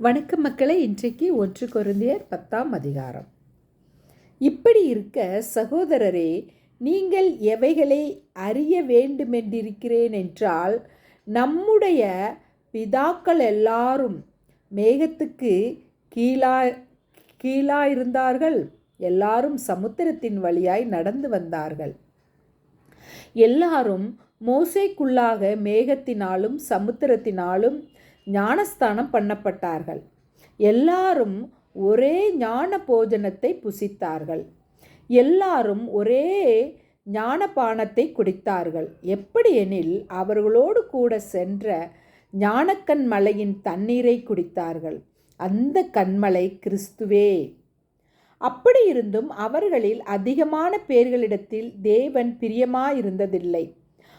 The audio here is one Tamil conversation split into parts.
வணக்கம் மக்களை இன்றைக்கு ஒன்று குருந்தியர் பத்தாம் அதிகாரம். இப்படி இருக்க சகோதரரே நீங்கள் எவைகளை அறிய வேண்டுமென்றிருக்கிறேன் என்றால் நம்முடைய பிதாக்கள் எல்லாரும் மேகத்துக்கு கீழா கீழாயிருந்தார்கள். எல்லாரும் சமுத்திரத்தின் வழியாய் நடந்து வந்தார்கள். எல்லாரும் மோசைக்குள்ளாக மேகத்தினாலும் சமுத்திரத்தினாலும் ஞானஸ்தானம் பண்ணப்பட்டார்கள். எல்லாரும் ஒரே ஞான போஜனத்தை புசித்தார்கள். எல்லாரும் ஒரே ஞானபானத்தை குடித்தார்கள். எப்படியெனில் அவர்களோடு கூட சென்ற ஞானக்கண் மலையின் தண்ணீரை குடித்தார்கள். அந்த கண்மலை கிறிஸ்துவே. அப்படி இருந்தும் அவர்களில் அதிகமான பேர்களிடத்தில் தேவன் பிரியமாயிருந்ததில்லை.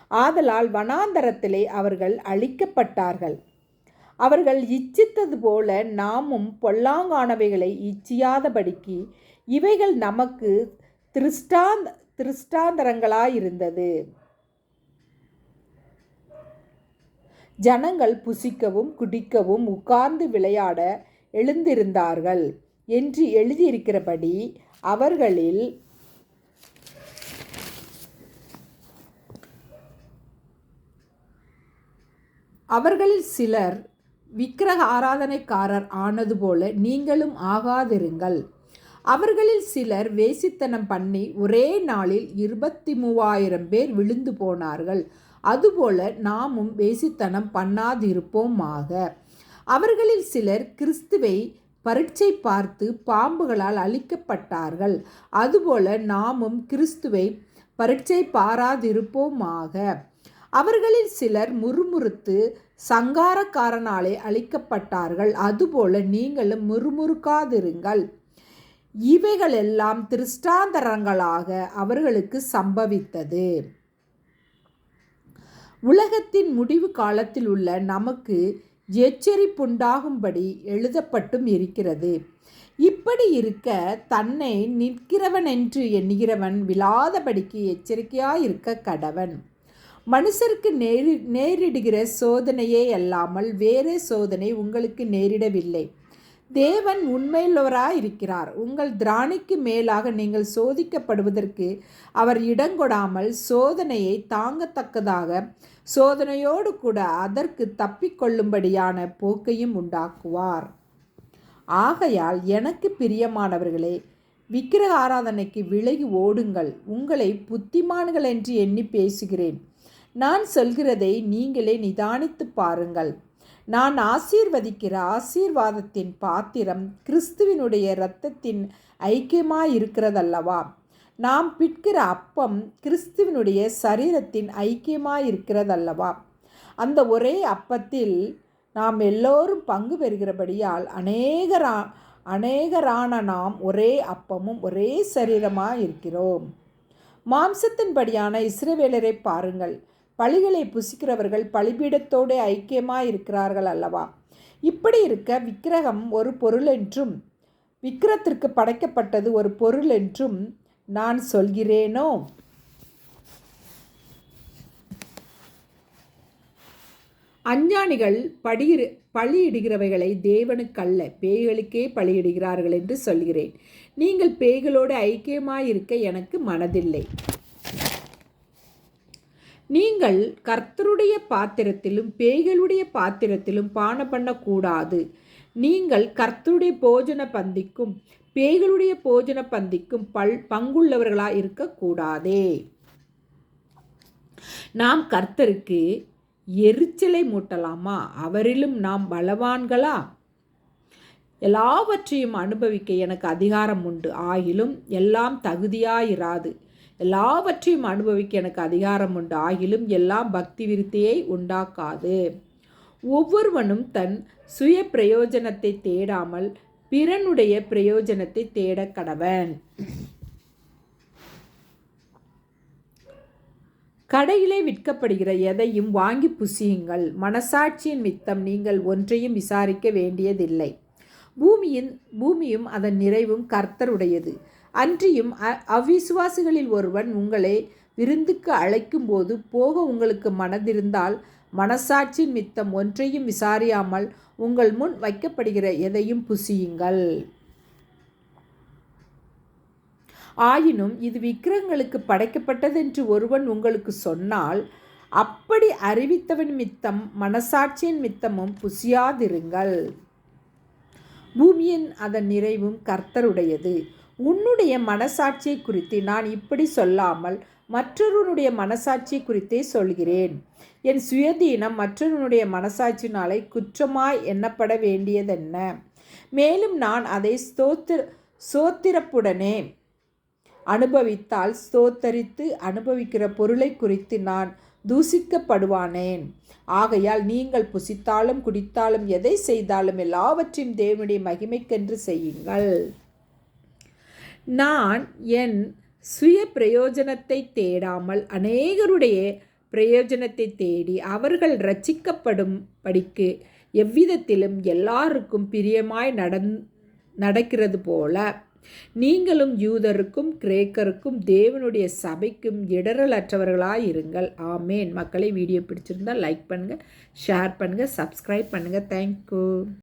ஆதலால் வனாந்தரத்திலே அவர்கள் அழிக்கப்பட்டார்கள். அவர்கள் இச்சித்தது போல நாமும் பொல்லாங்கானவைகளை இச்சியாதபடிக்கு இவைகள் நமக்கு திருஷ்டாந்த திருஷ்டாந்தரங்களாயிருந்தது. ஜனங்கள் புசிக்கவும் குடிக்கவும் உட்கார்ந்து விளையாட எழுந்திருந்தார்கள் என்று எழுதியிருக்கிறபடி அவர்களில் அவர்களில் சிலர் விக்கிரக ஆராதனைக்காரர் ஆனது போல நீங்களும் ஆகாதிருங்கள். அவர்களில் சிலர் வேசித்தனம் பண்ணி ஒரே நாளில் இருபத்தி மூவாயிரம் பேர் விழுந்து போனார்கள். அதுபோல நாமும் வேசித்தனம் பண்ணாதிருப்போமாக. அவர்களில் சிலர் கிறிஸ்துவை பரீட்சை பார்த்து பாம்புகளால் அழிக்கப்பட்டார்கள். அதுபோல நாமும் கிறிஸ்துவை பரீட்சை பாராதிருப்போமாக. அவர்களில் சிலர் முறுமுறுத்து சங்காரக்காரனாலே அழிக்கப்பட்டார்கள். அதுபோல நீங்களும் முறுமுறுக்காதிருங்கள். இவைகளெல்லாம் திருஷ்டாந்தரங்களாக அவர்களுக்கு சம்பவித்தது. உலகத்தின் முடிவு காலத்தில் உள்ள நமக்கு எச்சரிப்புண்டாகும்படி எழுதப்பட்டும் இருக்கிறது. இப்படி இருக்க தன்னை நிற்கிறவன் என்று எண்ணுகிறவன் விழாதபடிக்கு எச்சரிக்கையாயிருக்க கடவன். மனுஷருக்கு நேரி நேரிடுகிற சோதனையே அல்லாமல் வேறே சோதனை உங்களுக்கு நேரிடவில்லை. தேவன் உண்மையுள்ளவராக இருக்கிறார் உங்கள் திராணிக்கு மேலாக நீங்கள் சோதிக்கப்படுவதற்கு அவர் இடங்கொடாமல் சோதனையை தாங்கத்தக்கதாக சோதனையோடு கூட அதற்கு தப்பிக்கொள்ளும்படியான போக்கையும் உண்டாக்குவார். ஆகையால் எனக்கு பிரியமானவர்களே விக்கிரக ஆராதனைக்கு விலகி ஓடுங்கள். உங்களை புத்திமான்கள் என்று எண்ணி பேசுகிறேன். நான் சொல்கிறதை நீங்களே நிதானித்து பாருங்கள். நான் ஆசீர்வதிக்கிற ஆசீர்வாதத்தின் பாத்திரம் கிறிஸ்துவினுடைய இரத்தத்தின் ஐக்கியமாயிருக்கிறதல்லவா? நாம் பிற்கிற அப்பம் கிறிஸ்துவினுடைய சரீரத்தின் ஐக்கியமாயிருக்கிறதல்லவா? அந்த ஒரே அப்பத்தில் நாம் எல்லோரும் பங்கு பெறுகிறபடியால் அநேகரா அநேகரான நாம் ஒரே அப்பமும் ஒரே சரீரமாக இருக்கிறோம் மாம்சத்தின்படியான இஸ்ரவேலரை பாருங்கள். பழிகளை புசிக்கிறவர்கள் பலிபீடத்தோடு ஐக்கியமாக இருக்கிறார்கள் அல்லவா? இப்படி இருக்க விக்கிரகம் ஒரு பொருள் என்றும் விக்கிரத்திற்கு படைக்கப்பட்டது ஒரு பொருள் என்றும் நான் சொல்கிறேனோ? அஞ்ஞானிகள் படியிரு பழியிடுகிறவைகளை தேவனுக்கல்ல பேய்களுக்கே பழியிடுகிறார்கள் என்று சொல்கிறேன். நீங்கள் பேய்களோடு ஐக்கியமாயிருக்க எனக்கு மனதில்லை. நீங்கள் கர்த்தருடைய பாத்திரத்திலும் பேய்களுடைய பாத்திரத்திலும் பானம் பண்ணக்கூடாது. நீங்கள் கர்த்தருடைய போஜன பந்திக்கும் பேய்களுடைய போஜன பந்திக்கும் பல் பங்குள்ளவர்களாக இருக்கக்கூடாதே. நாம் கர்த்தருக்கு எரிச்சலை மூட்டலாமா? அவரிலும் நாம் பலவான்களா? எல்லாவற்றையும் அனுபவிக்க எனக்கு அதிகாரம் உண்டு. ஆகிலும் எல்லாம் தகுதியாயிராது. எல்லாவற்றையும் அனுபவிக்க எனக்கு அதிகாரம் உண்டு. ஆகிலும் எல்லாம் பக்தி விருத்தியை உண்டாக்காது. ஒவ்வொருவனும் தன் சுய பிரயோஜனத்தை தேடாமல் பிறனுடைய பிரயோஜனத்தை தேட கடவன். கடையிலே விற்கப்படுகிற எதையும் வாங்கி புசியுங்கள். மனசாட்சியின் மித்தம் நீங்கள் ஒன்றையும் விசாரிக்க வேண்டியதில்லை. பூமியின் பூமியும் அதன் நிறைவும் கர்த்தருடையது. அன்றியும் அவ்விசுவாசிகளில் ஒருவன் உங்களை விருந்துக்கு அழைக்கும்போது போக உங்களுக்கு மனதிருந்தால் மனசாட்சி மித்தம் ஒன்றையும் விசாரியாமல் உங்கள் முன் வைக்கப்படுகிற எதையும் புசியுங்கள். ஆயினும் இது விக்கிரகங்களுக்கு படைக்கப்பட்டதென்று ஒருவன் உங்களுக்கு சொன்னால் அப்படி அறிவித்தவன் மித்தம் மனசாட்சியின் மித்தமும் புசியாதிருங்கள். பூமியின் அதன் நிறைவும் கர்த்தருடையது. உன்னுடைய மனசாட்சியை குறித்து நான் இப்படி சொல்லாமல் மற்றொருவனுடைய மனசாட்சி குறித்தே சொல்கிறேன். என் சுயதீனம் மற்றொருவனுடைய மனசாட்சினாலே குற்றமாய் எண்ணப்பட வேண்டியதென்ன? மேலும் நான் அதை ஸ்தோத்திர சோத்திரப்புடனே அனுபவித்தால் ஸ்தோத்தரித்து அனுபவிக்கிற பொருளை குறித்து நான் தூசிக்கப்படுவானேன். ஆகையால் நீங்கள் புசித்தாலும் குடித்தாலும் எதை செய்தாலும் எல்லாவற்றையும் தேவனுடைய மகிமைக்கென்று செய்யுங்கள். நான் என் சுய பிரயோஜனத்தை தேடாமல் அநேகருடைய பிரயோஜனத்தை தேடி அவர்கள் ரட்சிக்கப்படும் படிக்கு எவ்விதத்திலும் எல்லாருக்கும் பிரியமாய் நடந் நடக்கிறது போல நீங்களும் யூதருக்கும் கிரேக்கருக்கும் தேவனுடைய சபைக்கும் இடரலற்றவர்களாக இருங்கள். ஆமேன். மக்களை வீடியோ பிடிச்சிருந்தால் லைக் பண்ணுங்கள் ஷேர் பண்ணுங்கள் சப்ஸ்கிரைப் பண்ணுங்கள் தேங்க்யூ